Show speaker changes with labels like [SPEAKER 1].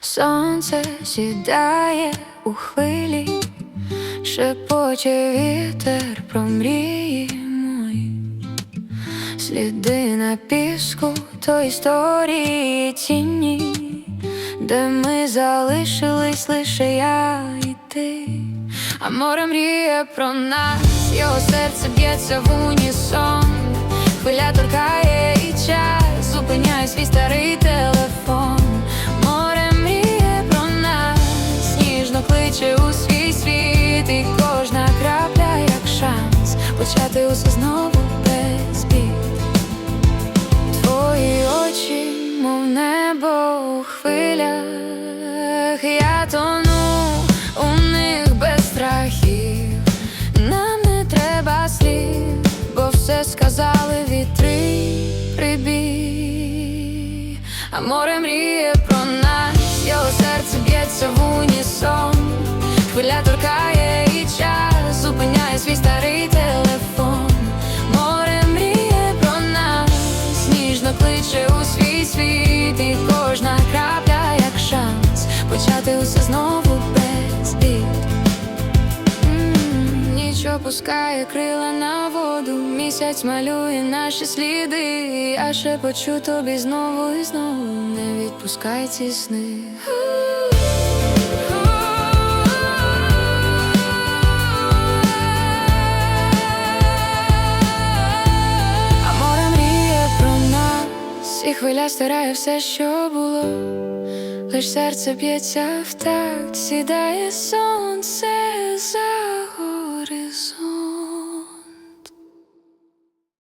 [SPEAKER 1] Сонце сідає у хвилі, шепоче вітер про мрії мої, сліди на піску то історії тіні, де ми залишились лише я і ти. А море мріє про нас, його серце б'ється в унісон, хвиля торкає і час, зупиняє свій старий телефон. Море мріє про нас, ніжно кличе у свій світ, і кожна крапля як шанс почати усе знову без бід. Твої очі, мов небо у хвилях, прибій. А море мріє про нас, його серце б'ється в унісон. Хвиля торкає і час, зупиняє свій старий телефон. Море мріє про нас, ніжно кличе у свій світ, і кожна крапля як шанс почати усе знову опускає крила на воду, місяць малює наші сліди. Я ще почу тобі знову і знову не відпускай ці сни. А мріє про нас, і хвиля стирає все, що було. Лиш серце б'ється в такт, сідає сонце,